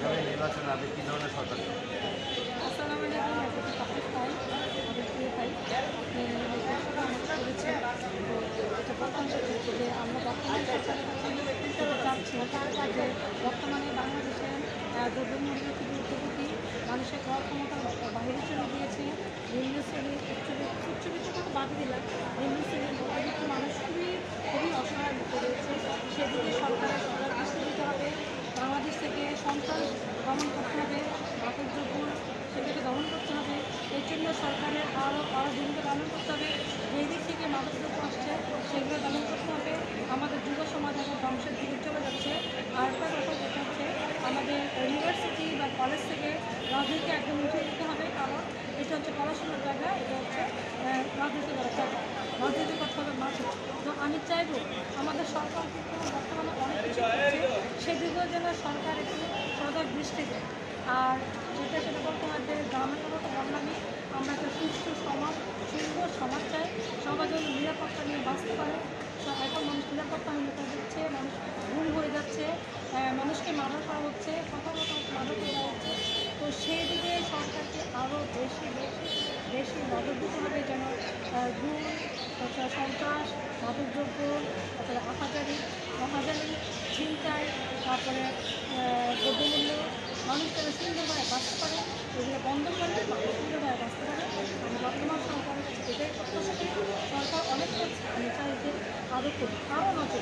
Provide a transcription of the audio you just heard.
আগামী নির্বাচনে আপনি কী ধরনের সরকার বর্তমান সরকারের কাছে যেটা চাচ্ছি যে বর্তমানে বাংলাদেশে দ্রব্যমূল্য খুবই মানুষের ঘর ক্ষমতা বাইরে চলে গিয়েছে, নিম্ন শ্রেণি উচ্চ উচ্চবিত্ত কথা বাদ দিলাম, নিম্ন শ্রেণির মানুষ খুবই খুবই অসহায় মুখে রয়েছে সেদিকে সরকারের সরকার দৃষ্টি দিতে হবে বাংলাদেশ থেকে সন্ত্রাস দমন করতে হবে মাদকদ্রব্য সেটাকে দমন করতে হবে। এর জন্য সরকারের আরও আরও ভূমিকা পালন করতে হবে। যেই দিক থেকে মাদকদ্রব্য আসছে, সেগুলো দমন করতে হবে। আমাদের যুব সমাজ এখন ধ্বংসের দিকে চলে যাচ্ছে। আর একটা কথা যেটা হচ্ছে, আমাদের ইউনিভার্সিটি বা কলেজ থেকে রাজনীতি একদম উঠে দিতে হবে। কারণ এটা হচ্ছে পড়াশোনার জায়গা, এটা হচ্ছে রাজনীতি করার জায়গা। রাজনীতি করতে হবে মাঠে। তো আমি চাইব, আমাদের সরকার কিন্তু বর্তমানে অনেক কিছু করছে। সেদিকেও যেন সরকার একটু দৃষ্টি আর যেটা হয় যে গ্রামের কথা তো বললামই আমরা একটা সুস্থ সমাজ, সুন্দর সমাজ চাই। সবাই যেন নিরাপত্তা নিয়ে বাঁচতে পারে। এখন মানুষ নিরাপত্তা নিয়ে নিরাপত্তাহীনতা দিচ্ছে মানুষ ভুল হয়ে যাচ্ছে মানুষকে মারা করা হচ্ছে কথা কথা মারা করা হচ্ছে। তো সেই দিকে সরকারকে আরও বেশি বেশি বেশি নজর দিতে হবে যেন গুণ সন্ত্রাস, মাদকদ্রব্য, তারপরে আহাজারি মহাজারি ছিনতাই, তারপরে দ্রব্যমূল্য মানুষ যেন সুন্দরভাবে বাঁচতে বন্ধ করে মানুষ সুন্দরভাবে বাঁচতে পারে। বর্তমান সরকারের সরকার অনেক আমি চাই আরও খুব আরও নজর